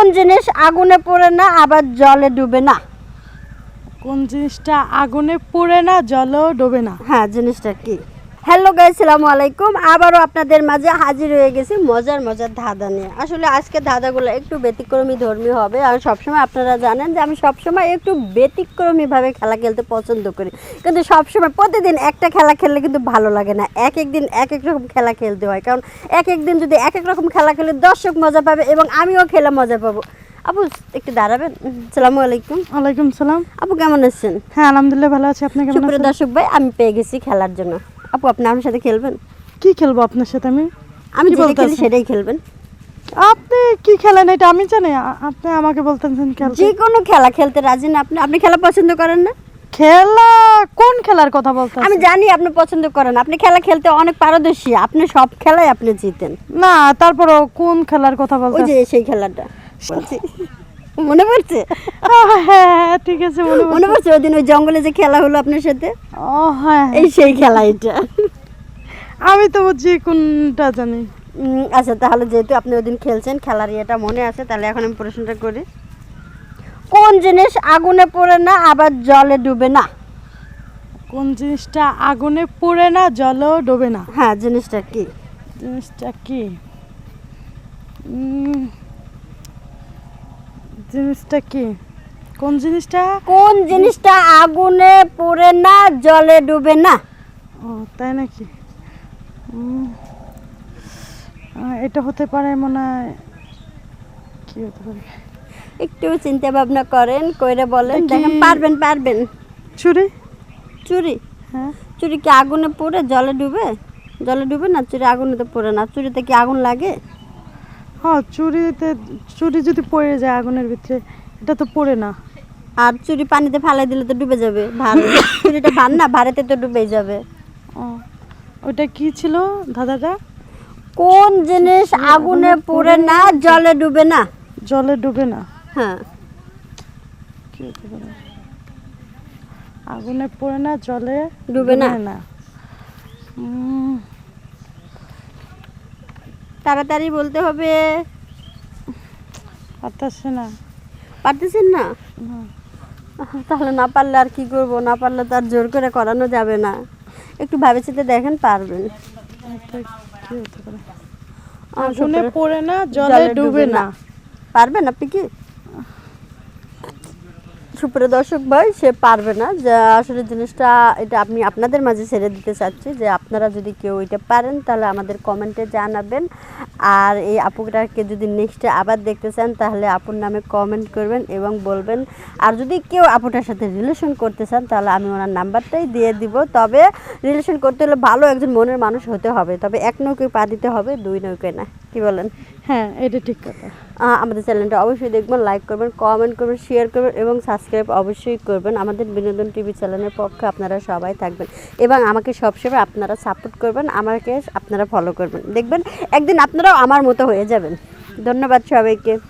কোন জিনিস আগুনে পড়ে না আবার জলে ডুবে না? কোন জিনিসটা আগুনে পড়ে না জলেও ডোবে না? হ্যাঁ জিনিসটা কি? হ্যালো গাইস সালামু আলাইকুম। আবারও আপনাদের মাঝে হাজির হয়ে গেছি মজার মজার ধাঁধা নিয়ে। আসলে আজকে ধাঁধাগুলো একটু ব্যতিক্রমী ধর্মী হবে আর সবসময় আপনারা জানেন যে আমি সবসময় একটু ব্যতিক্রমীভাবে খেলা খেলতে পছন্দ করি। কিন্তু সবসময় প্রতিদিন একটা খেলা খেললে কিন্তু ভালো লাগে না। এক এক দিন এক এক রকম খেলা খেলতে হয়। কারণ এক এক দিন যদি এক এক রকম খেলা খেলে দর্শক মজা পাবে এবং আমিও খেলে মজা পাবো। আপু একটু দাঁড়াবেন। সালামু আলাইকুম। ওয়ালাইকুম সালাম। আপু কেমন আছেন? হ্যাঁ আলহামদুলিল্লাহ ভালো আছি। আপনি কেমন দর্শক ভাই আমি পেয়ে গেছি খেলার জন্য। আপু আপনি আমার সাথে খেলবেন? কি খেলব আপনার সাথে আমি? আমি কি বলতে সেটাই খেলবেন। আপনি কি খেলেন এটা আমি জানি। আপনি আমাকে বলতেছেন খেলতে। যে কোনো খেলা খেলতে রাজি না আপনি? আপনি খেলা পছন্দ করেন না? খেলা? কোন খেলার কথা বলতে আমি জানি আপনি পছন্দ করেন। আপনি খেলা খেলতে অনেক পারদর্শী। আপনি সব খেলায় আপনি জিতেন। না তারপরও কোন খেলার কথা ওই যে সেই খেলাটা। মনে পড়ছে? হ্যাঁ ঠিক আছে মনে। মনে পড়ছে। ওই দিন ওই জঙ্গলে যে খেলা হলো আপনার সাথে? ও হ্যাঁ। এই সেই খেলা এটা। আমি তো বুঝছি কোনটা জানি। আচ্ছা তাহলে যেহেতু আপনি ওই দিন খেলছেন খেলার ইয়েটা মনে আছে তাহলে এখন আমি প্রশ্নটা করি। কোন জিনিস আগুনে পড়ে না আবার জলে ডুবে না? কোন জিনিসটা আগুনে পুড়ে না জলেও ডোবে না? হ্যাঁ জিনিসটা কি? জিনিসটা কি? জিনিসটা কি? কোন জিনিসটা? কোন জিনিসটা আগুনে পড়ে না জলে ডুবে না? ও তাই নাকি? এটা হতে পারে মনে হয় কি হতে পারে? একটু চিন্তা ভাবনা করেন কইরে বলেন দেখেন পারবেন পারবেন। চুরি চুরি হ্যাঁ। চুরি কি আগুনে পড়ে জলে ডুবে? জলে ডুবে না চুরি আগুনে তো পড়ে না। চুরিতে কি আগুন লাগে? হ্যাঁ চুরিতে চুরি যদি পড়ে যায় আগুনের ভিতরে এটা তো পড়ে না। আর চুরি পানিতে ফালাই দিলে তো ডুবে যাবে। ভার চুরিটা ভার না ভারেতে তো ডুবেই যাবে। ও ওটা কি ছিল দাদাটা কোন জিনিস আগুনে পড়ে না জলে ডুবে না? জলে ডুবে না। হ্যাঁ। কি হতে পারে? আগুনে পড়ে না জলে ডুবে না। না। তাড়াতাড়ি বলতে হবে। পারতাছে না। পারতেছেন না। তাহলে না পারলে আর কি করব? না পারলে তো আর জোর করে করানো যাবে না। একটু ভাবে চিন্তে দেখেন পারবেন। শুনে পড়ে না জলে ডুবে না। পারবেন আপনি কি? সুপ্রিয় দর্শক ভাই, সে পারবে না। যে আসলে জিনিসটা এটা আমি আপনাদের মাঝে ছেড়ে দিতে চাচ্ছি যে আপনারা যদি কেউ এটা পারেন, তাহলে আমাদের কমেন্টে জানাবেন। আর এই আপুটাকে যদি নেক্সটে আবার দেখতে চান, তাহলে আপুর নামে কমেন্ট করবেন এবং বলবেন। আর যদি কেউ আপুটার সাথে রিলেশন করতে চান, তাহলে আমি ওনার নাম্বারটাই দিয়ে দিব। তবে রিলেশন করতে হলে ভালো একজন মনের মানুষ হতে হবে। তবে এক নৌকায় পা দিতে হবে, দুই নৌকায় না। কি বলেন? হ্যাঁ এটা ঠিক কথা। আমাদের চ্যানেলটা অবশ্যই দেখবেন লাইক করবেন কমেন্ট করবেন শেয়ার করবেন এবং সাবস্ক্রাইব অবশ্যই করবেন। আমাদের বিনোদন টিভি চ্যানেলের পক্ষে আপনারা সবাই থাকবেন এবং আমাকে সবসময় আপনারা সাপোর্ট করবেন আমাকে আপনারা ফলো করবেন। দেখবেন একদিন আপনারাও আমার মতো হয়ে যাবেন। ধন্যবাদ সবাইকে।